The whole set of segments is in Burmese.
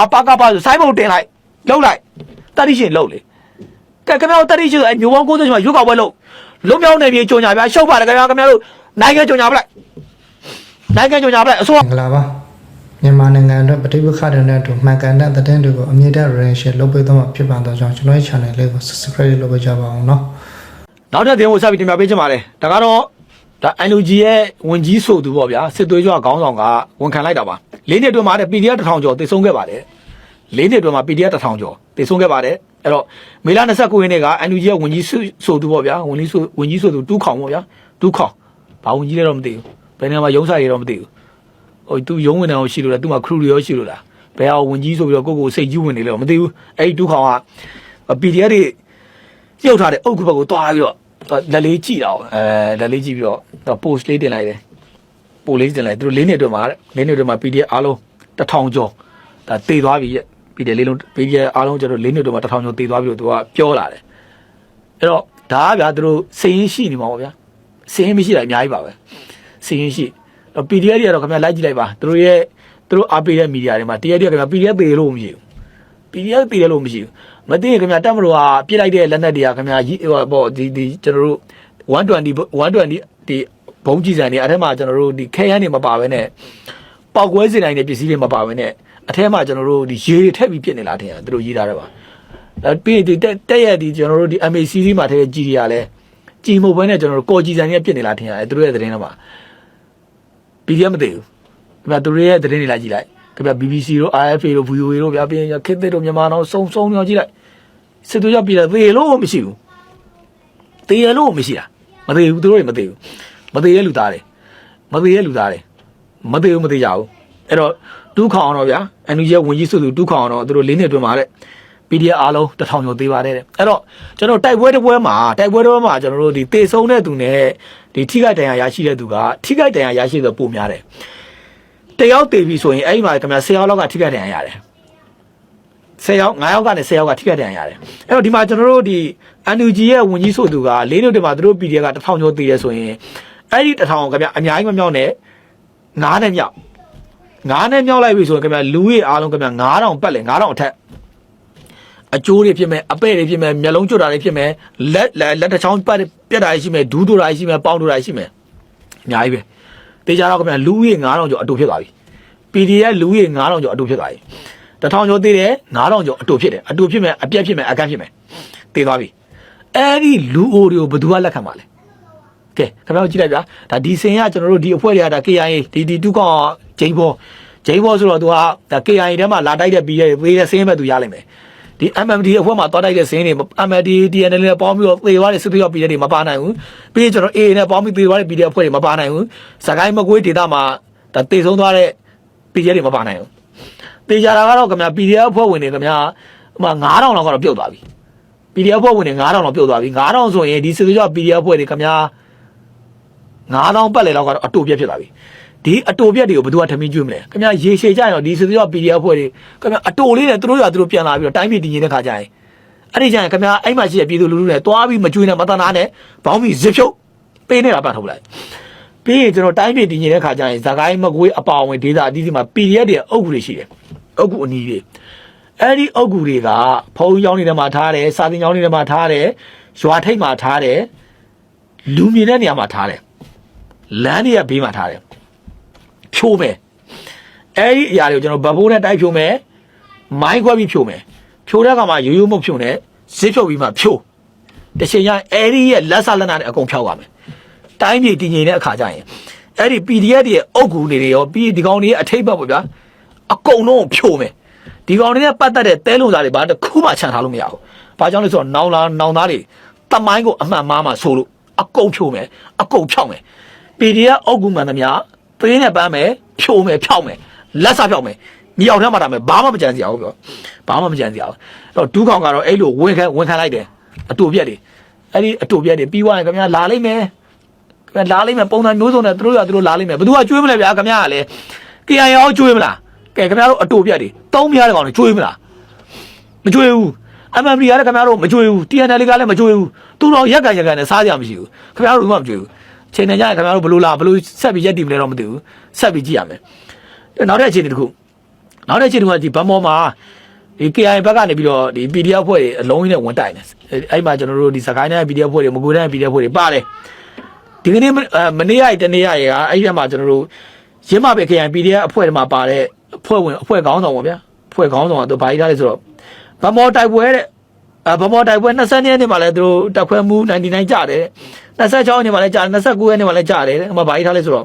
အပါကပါဆိုဆိုင်းဘုံတင်လိုက်လှုပ်လိုက်တတိရှင်လှုပ်လေကဲခင်ဗျားတို့တတိရှင်ဆိုအမျိုးပေါင်း90ကျော်ရွေးကောက်ပွဲလှုပ်လုံမြောက်နေပြီကြုံညာဗျာရှုပ်ပါတယ်ခင်ဗျားခင်ဗျားတို့နိုင်ငံကြုံညာပလိုက်နိုင်ငံကြုံညာပလိုက်အစိုးရမင်္ဂလာပါမြန်မာနိုင်ငံအတွက်ပဋိပက္ခတွေနဲ့အတူမှန်ကန်တဲ့သတင်းတွေကိုအမြင့်တဲ့ relation လုပ်ပေးသွားမှာဖြစ်ပါတော့ကြောင့်ကျွန်တော်ရဲ့ channel လေးကို subscribe လုပ်ပေးကြပါအောင်နော်နောက်တဲ့သတင်းကိုစပြီးတင်ပြပေးချင်ပါတယ်ဒါကတော့ဒါ NUG ရဲ့ဝင်ကြီးဆိုသူပေါ့ဗျာစစ်သွေးကြွခေါင်းဆောင်ကဝန်ခံလိုက်တာပါ လေးနှစ်အတွင်းမှာတဲ့ PDF တစ်ထောင်ကျော်တည်ဆုံးခဲ့ပါတယ်လေးနှစ်အတွင်းမှာ PDF တစ်ထောင်ကျော်တည်ဆုံးခဲ့ပါတယ်အဲ့တော့မေလ29ရက်နေ့က NUG ရဲ့ဝင်ကြီးဆိုသူပေါ့ဗျာဝင်ကြီးဆိုဝင်ကြီးဆိုသူတူးခေါင်ပေါ့ဗျာတူးခေါင်ဘာဝင်ကြီးလဲတော့မသိဘူးဘယ်နေရာမှာရုံးဆိုင်ရတော့မသိဘူးဟိုသူရုံးဝင်တယ်အောင်ရှိလို့လားသူ့မှာခရူတွေရောရှိလို့လားဘယ်အောင်ဝင်ကြီးဆိုပြီးတော့ကိုယ့်ကိုယ်စိတ်ကြီးဝင်နေလဲတော့မသိဘူးအဲ့ဒီတူးခေါင်က PDF တွေရုပ်ထားတဲ့အုတ်ခုဘက်ကိုတွားပြီးတော့လက်လေးကြည့်တာအဲလက်လေးကြည့်ပြီးတော့ post လေးတင်လိုက်တယ် ပို့လေးတင်လိုက်သူတို့လေးနှစ်အတွင်းမှာလေးနှစ်အတွင်းမှာ PDF အားလုံး1000ကျော်ဒါတည်သွားပြီရဲ့ PDF လေးလုံး PDF အားလုံးကျတော့လေးနှစ်အတွင်းမှာ1000ကျော်တည်သွားပြီလို့သူကပြောလာတယ်အဲ့တော့ဒါကဗျာသူတို့စည်ရင်ရှိနေမှာပေါ့ဗျာစည်ရင်မရှိတာအများကြီးပါပဲစည်ရင်ရှိတော့ PDF တွေကတော့ခင်ဗျာလိုက်ကြည့်လိုက်ပါသူတို့ရဲ့သူတို့အားပေးတဲ့မီဒီယာတွေမှာတရားတွေကခင်ဗျာ PDF သေးလို့မရှိဘူး PDF တည်တယ်လို့မရှိဘူးမသိရင်ခင်ဗျာတက်မလို့ကပြစ်လိုက်တဲ့လက်နက်တွေကခင်ဗျာဟိဟိုပေါ့ဒီဒီကျွန်တော်တို့120 120ဒီ ဘုံကြီးစံတွေအထက်မှာကျွန်တော်တို့ဒီခဲရန်တွေမပါဘဲနဲ့ပောက်ကွဲစင်တိုင်းတွေပစ္စည်းတွေမပါဘဲနဲ့အထက်မှာကျွန်တော်တို့ဒီရေတွေထည့်ပြီးပြစ်နေလားထင်တယ်သူတို့ရေးထားတယ်ပါအဲပြီးရင်ဒီတက်တက်ရက်ဒီကျွန်တော်တို့ဒီ MACC မှာထည့်တဲ့ကြီးတွေကလည်းကြီးမဟုတ်ဘဲနဲ့ကျွန်တော်တို့ကော်ကြီးစံတွေကပြစ်နေလားထင်ရတယ်သူတို့ရဲ့သတင်းတော့ပါ PDF မသိဘူးခင်ဗျာသူတို့ရဲ့သတင်းတွေလာကြည့်လိုက်ခင်ဗျာ BBC တို့ RFA တို့ VOA တို့ဗျာပြီးရင်ခေတ်သစ်တို့မြန်မာတော့စုံစုံရောကြည့်လိုက်စစ်တို့ရပြည်တယ်သေလို့မရှိဘူးသေရလို့မရှိတာမသေဘူးသူတို့တွေမသေဘူး မသေရဲ့လူသားတွေမသေရဲ့လူသားတွေမသေဘူးမသေကြဘူးအဲ့တော့တူးခေါအောင်တော့ဗျာအန်ယူရဲ့ဝင်ကြီးစုသူတူးခေါအောင်တော့သူတို့လေးနှစ်အတွင်းမှာတဲ့ PDF အားလုံးတစ်ထောင်ကျော်သေးပါတယ်တဲ့အဲ့တော့ကျွန်တော်တိုက်ပွဲတစ်ပွဲမှာတိုက်ပွဲတစ်ပွဲမှာကျွန်တော်တို့ဒီတေဆုံးတဲ့သူနဲ့ဒီထိခိုက်ဒဏ်ရာရရှိတဲ့သူကထိခိုက်ဒဏ်ရာရရှိတဲ့ပုံများတယ်တယောက်တေပြီဆိုရင်အဲ့ဒီမှာခင်ဗျာ10ယောက်လောက်ကထိခိုက်ဒဏ်ရာရတယ်10ယောက်9ယောက်ကနေ10ယောက်ကထိခိုက်ဒဏ်ရာရတယ်အဲ့တော့ဒီမှာကျွန်တော်တို့ဒီ NUG ရဲ့ဝန်ကြီးဆိုသူကလေးနှစ်တည်းမှာသူတို့ PDF ကတစ်ထောင်ကျော်သေးတယ်ဆိုရင် အဲ့ဒီတစ်ထောင်ခင်ဗျာအများကြီးမမြောက်နဲ့9နဲ့မြောက်9နဲ့မြောက်လိုက်ပြီဆိုရင်ခင်ဗျာလူကြီးအားလုံးခင်ဗျာ9000ပတ်လေ9000အထက်အကျိုးတွေဖြစ်မယ်အပဲ့တွေဖြစ်မယ်မျက်လုံးကျွတ်တာတွေဖြစ်မယ်လက်လက်လက်တစ်ချောင်းပတ်ပြက်တာတွေရှိမယ်ဒူးတို့တာတွေရှိမယ်ပေါင်းတို့တာတွေရှိမယ်အများကြီးပဲတေချာတော့ခင်ဗျာလူကြီး9000ကျော်အတူဖြစ်သွားပြီ PDF လူကြီး9000ကျော်အတူဖြစ်သွားပြီတစ်ထောင်ကျော်သေးတယ်9000ကျော်အတူဖြစ်တယ်အတူဖြစ်မယ်အပြက်ဖြစ်မယ်အကန့်ဖြစ်မယ်တေသွားပြီအဲ့ဒီလူအိုတွေကိုဘယ်သူကလက်ခံပါလဲ ကဲခင်ဗျားတို့ကြည့်လိုက်ဗျာဒါဒီစင်ကကျွန်တော်တို့ဒီအဖွဲ့တွေကဒါ KIA ဒီဒီတူကောင်ဂျိမ်းဘောဂျိမ်းဘောဆိုတော့သူကဒါ KIA ထဲမှာလာတိုက်တဲ့ပြီးတဲ့သေးတဲ့စင်းပဲသူရလိမ့်မယ်ဒီ MMD အဖွဲ့မှာသွားတိုက်တဲ့ဇင်းတွေ MMD TNL နဲ့ပေါင်းပြီးတော့သေသွားတဲ့စစ်သွေးရောက်ပြည်တွေမပါနိုင်ဘူးပြီးရင်ကျွန်တော် AA နဲ့ပေါင်းပြီးသေသွားတဲ့ပြည်တွေအဖွဲ့တွေမပါနိုင်ဘူးစကိုင်းမကွေးဒေသမှာဒါသေဆုံးသွားတဲ့ပြည်တွေမပါနိုင်ဘူးသေကြတာကတော့ခင်ဗျာ PDF အဖွဲ့ဝင်တွေခင်ဗျာဟိုမှာ9000လောက်ကတော့ပြုတ်သွားပြီ PDF အဖွဲ့ဝင်တွေ9000လောက်ပြုတ်သွားပြီ9000ဆိုရင်ဒီစစ်သွေးရောက် PDF အဖွဲ့တွေခင်ဗျာ 9000ပတ်လေလောက်ကတော့အတူပြက်ဖြစ်သွားပြီဒီအတူပြက်တွေကိုဘယ်သူကထမင်းကျွေးမလဲခင်ဗျာရေရှည်ကြရင်တော့ဒီစစ်သွေးရောက် PDF အဖွဲ့တွေခင်ဗျာအတူလေးနဲ့သူတို့ရသူတို့ပြန်လာပြီးတော့တိုင်းပြည်တည်ငြိမ်တဲ့ခါကျရင်အဲ့ဒီကျရင်ခင်ဗျာအဲ့မှာရှိတဲ့ပြည်သူလူထုတွေတွားပြီးမကျွေးနဲ့မတနာနဲ့ဘောင်းပြီးဇစ်ဖြုတ်ပေးနေတာပတ်ထုတ်လိုက်ပြီးရင်ကျွန်တော်တိုင်းပြည်တည်ငြိမ်တဲ့ခါကျရင်ဇာကိုင်းမကွေးအပါအဝင်ဒေသအသီးသီးမှာ PDF တွေအုပ်ကူတွေရှိတယ်အုပ်ကူအနီးတွေအဲ့ဒီအုတ်ကူတွေကဖုံးကြောင်းတွေထဲမှာထားတယ်စာသင်ကြောင်းတွေထဲမှာထားတယ်ရွာထိပ်မှာထားတယ်လူမြင်တဲ့နေရာမှာထားတယ် လမ်းတွေကဘေးမှာထားတယ်ဖြိုးမယ်အဲ့ဒီအရာတွေကိုကျွန်တော်ဗဘိုးနဲ့တိုက်ဖြိုးမယ်မိုင်းခွဲပြီးဖြိုးမယ်ဖြိုးတဲ့အခါမှာရိုးရိုးမဟုတ်ဖြိုးနဲ့ဇစ်ဖြုတ်ပြီးမှဖြိုးတစ်ချိန်ကျရင်အဲ့ဒီရဲ့လက်ဆလက်နာနဲ့အကုန်ဖြောက်ပါမယ်တိုင်းပြည်တည်ငြိမ်တဲ့အခါကျရင်အဲ့ဒီ PDF တွေရဲ့အုတ်ကူတွေတွေရောပြီးဒီကောင်တွေရဲ့အထိတ်ဘက်ပေါ့ဗျာအကုန်လုံးဖြိုးမယ်ဒီကောင်တွေနဲ့ပတ်သက်တဲ့တဲလုံသားတွေဘာတစ်ခုမှချန်ထားလို့မရဘူး။ဘာကြောင့်လဲဆိုတော့နောင်လာနောင်သားတွေတမိုင်းကိုအမှန်မှားမှဆိုလို့အကုန်ဖြိုးမယ်အကုန်ဖြောက်မယ်။ PDF အုပ်ကူမှန်သမျှသေးနဲ့ပန်းမယ်ဖြိုးမယ်ဖြောက်မယ်လက်စဖြောက်မယ်မြေအောင်ထဲမှာတာမယ်ဘာမှမကြံစရာဘူးပြောဘာမှမကြံစရာဘူး။အဲ့တော့ဒူးကောင်ကတော့အဲ့လိုဝင်ခံဝင်ခံလိုက်တယ်အတူပြက်တွေအဲ့ဒီအတူပြက်တွေပြီးသွားရင်ခင်ဗျာလာလိုက်မယ်ခင်ဗျာလာလိုက်မယ်ပုံစံမျိုးစုံနဲ့သူတို့ရသူတို့လာလိုက်မယ်ဘယ်သူကကျွေးမလဲဗျာခင်ဗျာကလည်း KIA ရောကျွေးမလားကဲခင်ဗျားတို့အတူပြက်တွေတောင်းပြရတဲ့ကောင်တွေကျွေးမလားမကြွေဘူး MMD ကလည်းခင်ဗျားတို့မကြွေဘူး TNL ကလည်းမကြွေဘူးသူတို့ရက်ကန်ရက်ကန်နဲ့စားကြမရှိဘူးခင်ဗျားတို့ကမကြွေဘူး ချိန်နေကြရင်ခင်ဗျားတို့ဘလို့လားဘလို့ဆက်ပြီးရက်တည်မလဲတော့မသိဘူးဆက်ပြီးကြည့်ရမယ်နောက်တဲ့အခြေအနေတစ်ခုနောက်တစ်ချိန်တုန်းကဒီဗမောမှာဒီ KI ဘက်ကနေပြီးတော့ဒီ PDF ဖွဲ့တွေအလုံးကြီးနဲ့ဝင်တိုက်နေအဲ့အဲ့မှာကျွန်တော်တို့ဒီစကိုင်းတိုင်း PDF ဖွဲ့တွေမကွေးတိုင်း PDF ဖွဲ့တွေပါတယ်ဒီကနေ့မအဲမနေ့ရက်တနေ့ရက်ရအဲ့ဒီမှာကျွန်တော်တို့ရင်းမပဲ KI PDF အဖွဲ့တွေမှာပါတဲ့အဖွဲ့ဝင်အဖွဲ့ခေါင်းဆောင်ပေါ့ဗျာအဖွဲ့ခေါင်းဆောင်ကတော့ဘာကြီးထားလဲဆိုတော့ဗမောတိုက်ပွဲတဲ့အဲဗမောတိုက်ပွဲ20ရက်နေ့မှာလည်းသူတို့တက်ခွဲမှု99ကြတယ် 26ရက်နေ့မှာလည်းကြာ29ရက်နေ့မှာလည်းကြာတယ်တဲ့အမှဘာကြီးထားလဲဆိုတော့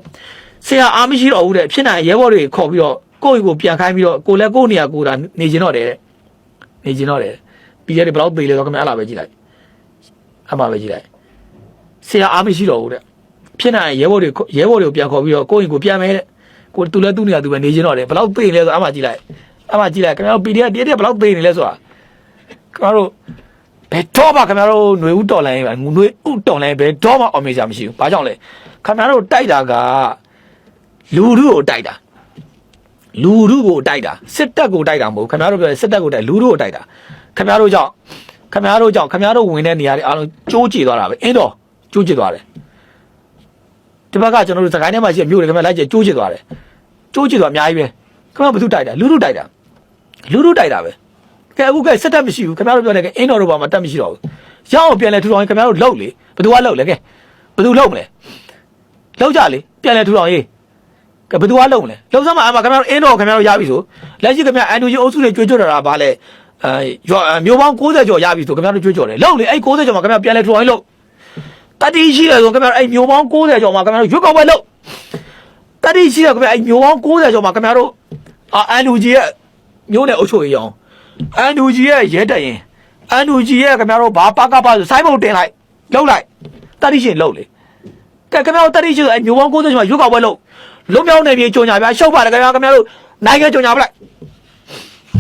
ဆရာအားမရှိတော့ဘူးတဲ့ဖြစ်နိုင်ရဲဘော်တွေခေါ်ပြီးတော့ကိုယ့်ကိုပြန်ခိုင်းပြီးတော့ကိုလည်းကိုယ့်နေရာကိုယ်တာနေကျင်တော့တယ်တဲ့နေကျင်တော့တယ်ပြီးရတယ်ဘယ်တော့သေးလဲတော့ခင်ဗျအဲ့လာပဲကြည့်လိုက်အမှပဲကြည့်လိုက်ဆရာအားမရှိတော့ဘူးတဲ့ဖြစ်နိုင်ရဲဘော်တွေရဲဘော်တွေကိုပြန်ခေါ်ပြီးတော့ကိုယ့်ကိုယ်ပြန်မဲတဲ့ကိုသူလည်းသူ့နေရာသူပဲနေကျင်တော့တယ်ဘယ်တော့သေးလဲဆိုအမှကြည့်လိုက်အမှကြည့်လိုက်ခင်ဗျား PDF တည်းတည်းဘယ်တော့သေးနေလဲဆိုတာခင်ဗျားတို့ ဘယ်တော့မှခင်ဗျားတို့ຫນွေဥတော်လိုင်းပဲຫນွေဥတော်လိုင်းဘယ်တော့မှအောင်မြင်ကြမရှိဘူးဘာကြောင့်လဲခင်ဗျားတို့တိုက်တာက လူထုကိုတိုက်တာလူထုကိုတိုက်တာစစ်တပ်ကိုတိုက်တာမဟုတ်ခင်ဗျားတို့ပြောတဲ့စစ်တပ်ကိုတိုက်လူထုကိုတိုက်တာခင်ဗျားတို့ကြောင့်ခင်ဗျားတို့ကြောင့်ခင်ဗျားတို့ဝင်တဲ့နေရာတွေအားလုံးကျိုးကျသွားတာပဲအင်းတော့ကျိုးကျသွားတယ်ဒီဘက်ကကျွန်တော်တို့စကိုင်းထဲမှာရှိတဲ့မြို့တွေခင်ဗျားလိုက်ကျကျိုးကျသွားတယ်ကျိုးကျသွားအများကြီးပဲခင်ဗျားဘယ်သူတိုက်တာလူထုတိုက်တာလူထုတိုက်တာပဲ ကဲအခုကစစ်တပ်မရှိဘူးခင်ဗျားတို့ပြောတဲ့ကအင်းတော်တို့ဘာမှတက်မရှိတော့ဘူးရအောင်ပြန်လဲထူထောင်ရင်ခင်ဗျားတို့လှုပ်လေဘယ်သူကလှုပ်လဲကဲဘယ်သူလှုပ်မလဲလှုပ်ကြလေပြန်လဲထူထောင်ရေးကဲဘယ်သူကလုံးမလဲလုံးစမ်းမှာအမခင်ဗျားတို့အင်းတော်ခင်ဗျားတို့ရပြီဆိုလက်ရှိခင်ဗျာအန်တူဂျီအုပ်စုတွေကြွေးကြော်တာဗာလဲအဲရွာမျိုးပေါင်း60ကျော်ရပြီဆိုခင်ဗျားတို့ကြွေးကြော်တယ်လုံးလေအဲ့60ကျော်မှာခင်ဗျားပြန်လဲထူအောင်လို့တတိရှိတယ်ဆိုခင်ဗျားတို့အဲ့မျိုးပေါင်း60ကျော်မှာခင်ဗျားတို့ရွက်ကောက်ပွဲလို့တတိရှိတယ်ခင်ဗျာအဲ့မျိုးပေါင်း60ကျော်မှာခင်ဗျားတို့အာအန်တူဂျီရဲ့မျိုးနဲ့အုပ်ချုပ်ရေးရောင် အန်တူဂျီရဲ့ရဲတရင်အန်တူဂျီရဲ့ခင်ဗျားတို့ဘာပါကပါဆိုစိုင်းမုံတင်လိုက်လှုပ်လိုက်တတိရှင်လှုပ်လေကဲခင်ဗျားတို့တတိရှိဆိုအဲမျိုးပေါင်း60ကျော်မှာရွက်ကောက်ပွဲလို့လွတ်မြောက်နေပြီကြုံညာပြရှုပ်ပါတယ်ခင်ဗျားခင်ဗျားတို့နိုင်ငံကြုံညာပလိုက်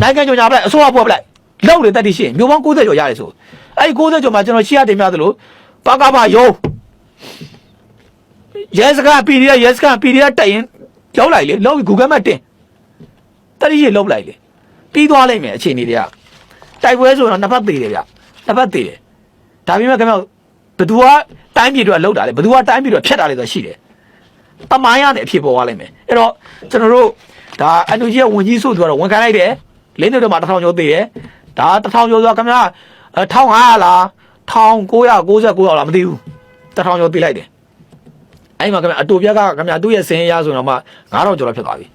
နိုင်ငံကြုံညာပလိုက်အစိုးရဖွဲ့ပလိုက်လောက်လေတတိရှိမျိုးပေါင်း60ကျော်ရတယ်ဆိုအဲ့ဒီ60ကျော်မှာကျွန်တော်ရှေ့ရတင်ပြသလိုပါကပါယုံရဲစကား PDF ရဲစကား PDF တက်ရင်လောက်လိုက်လေလောက်ပြီး Google Map တင်တတိရှိလောက်လိုက်လေ ပြီးသွားလိမ့်မယ်အခြေအနေတွေကတိုက်ပွဲဆိုတော့နှစ်ဖက်သေးတယ်ဗျနှစ်ဖက်သေးတယ်ဒါပေမဲ့ခင်ဗျားဘသူကတိုင်းပြည်တွေလောက်တာလေဘသူကတိုင်းပြည်တွေဖြတ်တာလေဆိုရှိတယ်တမိုင်းရတဲ့အဖြစ်ပေါ်သွားလိမ့်မယ်အဲ့တော့ကျွန်တော်တို့ဒါအန်တူကြီးကဝင်ကြီးဆိုသူကတော့ဝန်ခံလိုက်တယ်လင်းတို့တော့မှတစ်ထောင်ကျော်သေးတယ်ဒါတစ်ထောင်ကျော်ဆိုတာခင်ဗျာ1500လား1999လားမသိဘူးတစ်ထောင်ကျော်သေးလိုက်တယ်အဲ့မှာခင်ဗျာအတူပြက်ကခင်ဗျာသူ့ရဲ့စင်ရဆိုတော့မှ9000ကျော်လောက်ဖြစ်သွားပြီ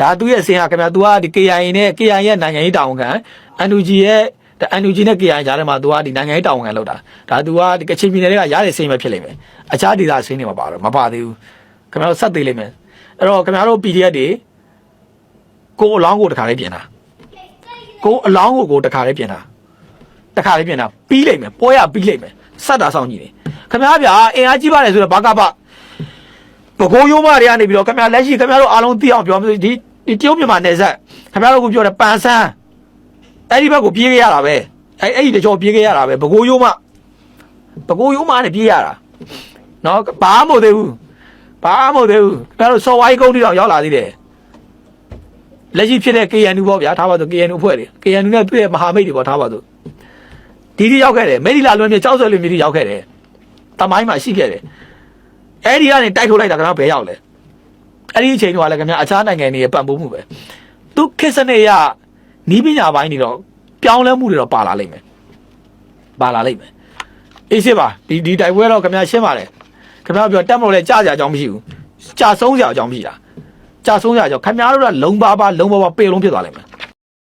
ဒါသူရဲ့အစင်ဟာခင်ဗျာသူကဒီ KIA နဲ့ KIA ရဲ့နိုင်ငံရေးတာဝန်ခံ NUG ရဲ့ဒါ NUG နဲ့ KIA ကြားထဲမှာသူကဒီနိုင်ငံရေးတာဝန်ခံလောက်တာဒါသူကဒီကချင်ပြည်နယ်တွေကရတဲ့စင်ပဲဖြစ်လိမ့်မယ်အခြားဒေသစင်တွေမှာပါတော့မပါသေးဘူးခင်ဗျားတို့ဆက်သေးလိမ့်မယ်အဲ့တော့ခင်ဗျားတို့ PDF တွေကိုအလောင်းကိုတခါလေးပြင်တာကိုအလောင်းကိုကိုတခါလေးပြင်တာတခါလေးပြင်တာပြီးလိမ့်မယ်ပေါ်ရပြီးလိမ့်မယ်ဆက်တာဆောင်ကြည့်နေခင်ဗျားဗျာအင်အားကြီးပါတယ်ဆိုတော့ဘာကပါ ပကိုးရိုးမတွေကနေပြီးတော့ခင်ဗျားလက်ရှိခင်ဗျားတို့အားလုံးသိအောင်ပြောမယ်ဒီဒီတရုတ်မြန်မာနယ်စပ်ခင်ဗျားတို့ကပြောတယ်ပန်ဆန်းအဲ့ဒီဘက်ကိုပြေးခဲ့ရတာပဲအဲ့အဲ့ဒီတကြောပြေးခဲ့ရတာပဲဘကိုးရိုးမဘကိုးရိုးမနဲ့ပြေးရတာနော်ဘာမှမဟုတ်သေးဘူးဘာမှမဟုတ်သေးဘူးဒါတော့စော်ဝိုင်းကုန်းတိတော့ရောက်လာသေးတယ်လက်ရှိဖြစ်တဲ့ KNU ပေါ့ဗျာထားပါတော့ KNU အဖွဲ့တွေ KNU နဲ့သူ့ရဲ့မဟာမိတ်တွေပေါ့ထားပါတော့ဒီဒီရောက်ခဲ့တယ်မေဒီလာလွန်မြေကြောက်ဆွဲလွန်မြေတိရောက်ခဲ့တယ်တမိုင်းမှာရှိခဲ့တယ် အဲ့ဒီကနေတိုက်ထုတ်လိုက်တာကဘယ်ရောက်လဲအဲ့ဒီအချိန်တုန်းကလည်းခင်ဗျာအခြားနိုင်ငံတွေရဲ့ပံ့ပိုးမှုပဲသူခေတ်စနစ်ရနီးပညာပိုင်းတွေတော့ပြောင်းလဲမှုတွေတော့ပါလာလိမ့်မယ်ပါလာလိမ့်မယ်အေးစစ်ပါဒီဒီတိုက်ပွဲတော့ခင်ဗျာရှင်းပါတယ်ခင်ဗျာပြောတက်မလို့လဲကြာကြာအကြောင်းမရှိဘူးကြာဆုံးစရာအကြောင်းမရှိတာကြာဆုံးစရာအကြောင်းခင်ဗျာတို့ကလုံပါပါလုံပါပါပေလုံးဖြစ်သွားလိမ့်မယ်